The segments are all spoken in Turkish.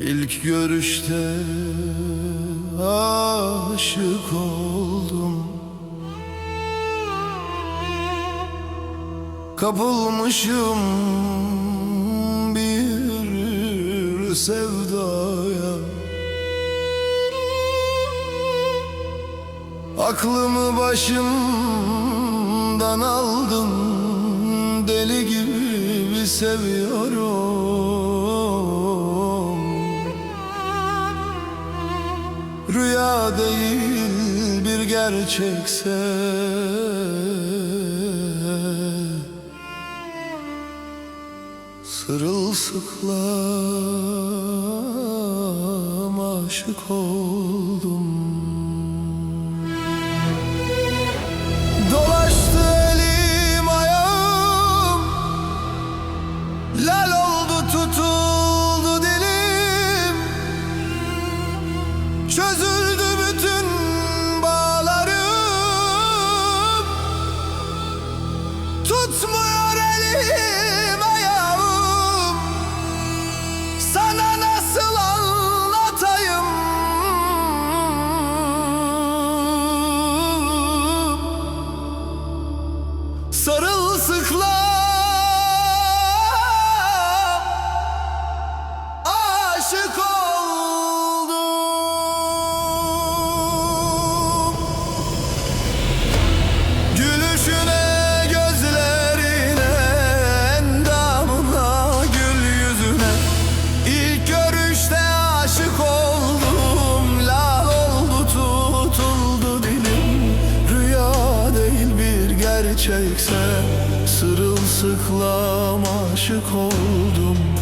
İlk görüşte aşık oldum. Kapılmışım bir sevdaya. Aklımı başımdan aldın Deli gibi seviyorum Rüya değil bir gerçekse Sırılsıklam aşık oldum. Dolaştı elim ayağım. Lal oldu tutuldu Sarılsıklam Aşık oldum. Gülüşüne, gözlerine, endamına, gül yüzüne. İlk görüşte aşık oldum. Lal oldu tutuldu dilim. Rüya değil bir gerçekse Sırılsıklam aşık oldum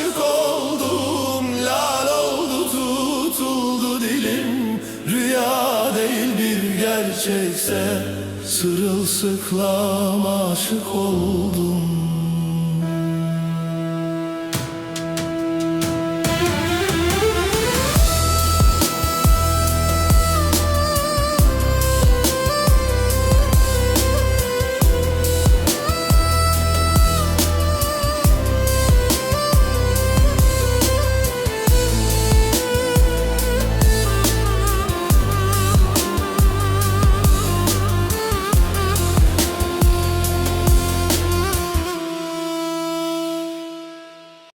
aşık oldum Lal oldu tutuldu dilim. Rüya değil bir gerçekse Sırılsıklam aşık oldum